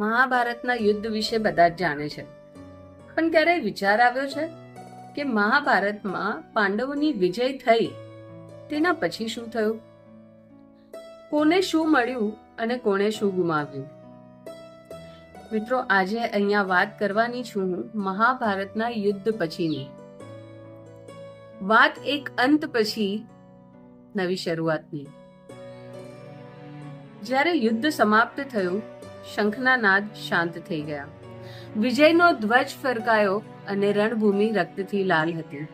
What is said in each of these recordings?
મહાભારતના યુદ્ધ વિશે બધા જ જાણે છે. પણ ક્યારેય વિચાર આવ્યો છે કે મહાભારતમાં પાંડવોની વિજય થઈ, તેના પછી શું થયું? કોને શું મળ્યું અને કોણે શું ગુમાવ્યું? મિત્રો, આજે અહીંયા વાત કરવાની છું હું મહાભારતના યુદ્ધ પછીની. વાત એક અંત પછી નવી શરૂઆતની. જ્યારે યુદ્ધ સમાપ્ત થયું શંખના નાદ શાંત થઈ ગયા. વિજયનો ધ્વજ ફરકાયો અને રણભૂમિ રક્તથી લાલ હતી.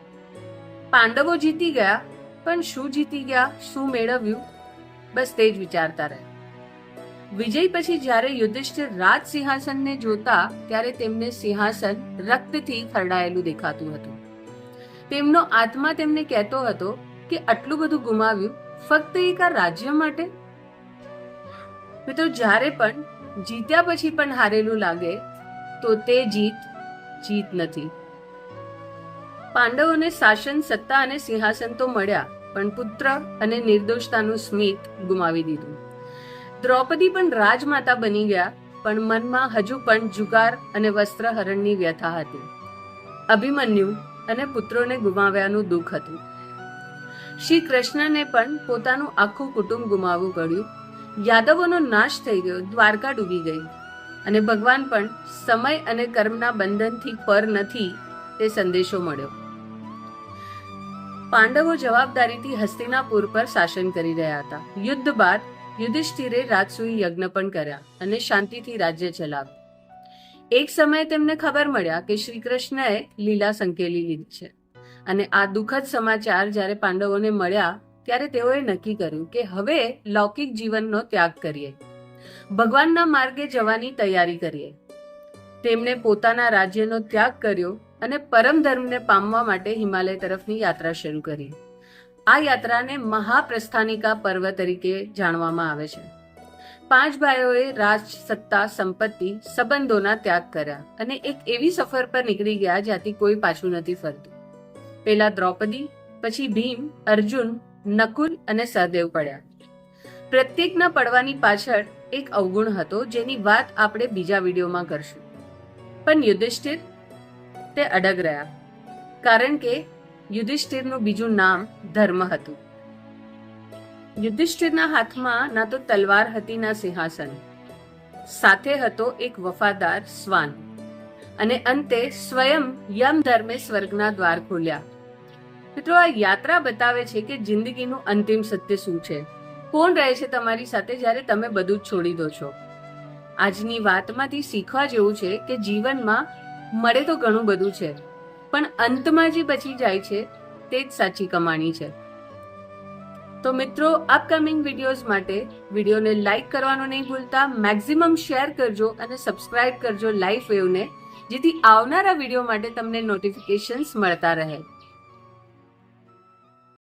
પાંડવો જીતી ગયા, પણ શું જીતી ગયા, શું મેળવ્યું? બસ તે જ વિચારતા રહ્યા વિજય પછી જ્યારે યુધિષ્ઠિર રાજ સિંહાસનને જોતા, ત્યારે તેમને સિંહાસન રક્તથી ખરડાયેલું દેખાતું હતું. તેમનો આત્મા તેમને કહેતો હતો કે આટલું બધું ગુમાવ્યું, ફક્ત એક આ રાજ્ય માટે? મિત્રો, જ્યારે પણ જીત્યા પછી પણ હારેલું લાગે, તો તે જીત જીત નથી. પાંડવોને શાસન, સત્તા અને સિંહાસન તો મળ્યા, પણ પુત્ર અને નિર્દોષતાનું સ્મિત ગુમાવી દીધું. દ્રૌપદી પણ રાજમાતા બની ગયા, પણ મનમાં હજુ પણ જુગાર અને વસ્ત્રહરણની વ્યથા હતી. અભિમન્યુ અને પુત્રોને ગુમાવ્યાનું દુઃખ હતું. શ્રી કૃષ્ણને પણ પોતાનું આખું કુટુંબ ગુમાવવું પડ્યું યાદવોનો નાશ થઈ ગયો, દ્વારકા ડૂબી ગઈ. અને ભગવાન પણ સમય અને કર્મના બંધનથી પર નથી તે સંદેશો મળ્યો. પાંડવો જવાબદારીથી હસ્તિનાપુર પર શાસન કરી રહ્યા હતા. યુદ્ધ બાદ યુધિષ્ઠિરે રાજસૂય યજ્ઞ પણ કર્યા અને શાંતિથી રાજ્ય ચલાવ્યું. એક સમયે તેમને ખબર મળ્યા કે શ્રી કૃષ્ણએ લીલા સંકેલી લીધી છે. અને આ દુઃખદ સમાચાર જ્યારે પાંડવોને મળ્યા ત્યારે તેઓએ નક્કી કર્યું કે હવે લૌકિક જીવનનો ત્યાગ કરીએ. ભગવાનના માર્ગે જવાની તૈયારી કરીએ. તેમણે પોતાના રાજ્યનો ત્યાગ કર્યો અને પરમ ધર્મને પામવા માટે હિમાલય તરફની યાત્રા શરૂ કરી. આ યાત્રાને મહાપ્રસ્થાનિકા પર્વ તરીકે જાણવામાં આવે છે. પાંચ ભાઈઓએ રાજ, સત્તા, સંપત્તિ, સંબંધોના ત્યાગ કર્યા અને એક એવી સફર પર નીકળી ગયા જ્યાંથી કોઈ પાછું નથી ફરતું. પેલા દ્રૌપદી, પછી ભીમ, અર્જુન નકુલ અને સહદેવ પડ્યા. પ્રત્યેકના પડવાની પાછળ એક અવગુણ હતો જેની વાત આપણે બીજા વિડીયોમાં કરશું. પણ યુધિષ્ઠિર તે અડગ રહ્યા. કારણ કે યુધિષ્ઠિરનું બીજું નામ ધર્મ હતું. યુધિષ્ઠિરના હાથમાં ના તો તલવાર હતી, ના સિંહાસન. સાથે હતો એક વફાદાર શ્વાન. અને અંતે સ્વયં યમ ધર્મે સ્વર્ગના દ્વાર ખોલ્યા. મિત્રો, આ યાત્રા બતાવે છે કે જિંદગીનું અંતિમ સત્ય શું છે. કોણ રહે છે તમારી સાથે જ્યારે તમે બધું જ છોડી દો છો? આજની વાતમાંથી શીખવા જેવું છે કે જીવનમાં મળે તો ઘણું બધું છે, પણ અંતમાં જે બચી જાય છે તે જ સાચી કમાણી છે. તો મિત્રો અપકમિંગ વિડીયોઝ માટે વિડીયોને લાઈક કરવાનું નહીં ભૂલતા મેક્સિમમ શેર કરજો અને સબસ્ક્રાઇબ કરજો લાઈફ વેવને જેથી આવનારા વીડિયો માટે તમને નોટિફિકેશન્સ મળતા રહે.